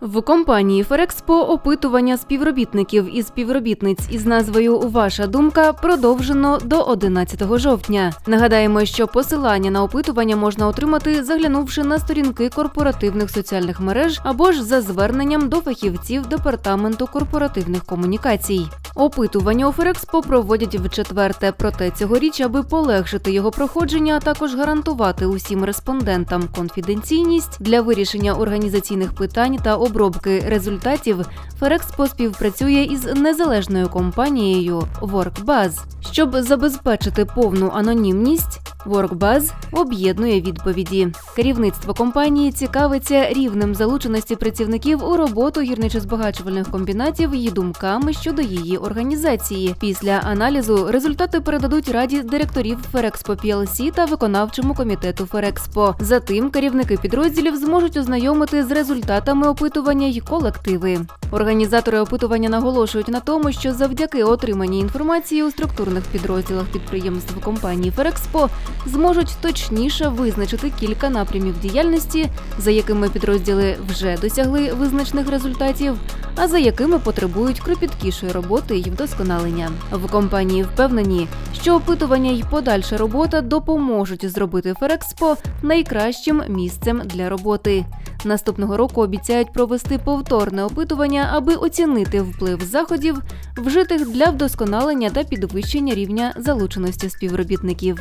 В компанії Ферекспо опитування співробітників і співробітниць із назвою Ваша думка продовжено до 11 жовтня. Нагадаємо, що посилання на опитування можна отримати, заглянувши на сторінки корпоративних соціальних мереж або ж за зверненням до фахівців департаменту корпоративних комунікацій. Опитування у Ферекспо проводять в четверте, проте цьогоріч, аби полегшити його проходження, а також гарантувати усім респондентам конфіденційність для вирішення організаційних питань та обробки результатів, Ферекспо співпрацює із незалежною компанією WorkBuzz. Щоб забезпечити повну анонімність, WorkBuzz об'єднує відповіді. Керівництво компанії цікавиться рівнем залученості працівників у роботу гірничо-збагачувальних комбінатів і думками щодо її організації. Після аналізу результати передадуть раді директорів Ферекспо PLC та виконавчому комітету Ферекспо. Затим керівники підрозділів зможуть ознайомити з результатами опитування й колективи. Організатори опитування наголошують на тому, що завдяки отриманій інформації у структурних підрозділах підприємств компанії Ферекспо зможуть точніше визначити кілька напрямів діяльності, за якими підрозділи вже досягли визначених результатів, а за якими потребують кропіткішої роботи й вдосконалення. В компанії впевнені, що опитування й подальша робота допоможуть зробити Ферекспо найкращим місцем для роботи. Наступного року обіцяють провести повторне опитування, аби оцінити вплив заходів, вжитих для вдосконалення та підвищення рівня залученості співробітників.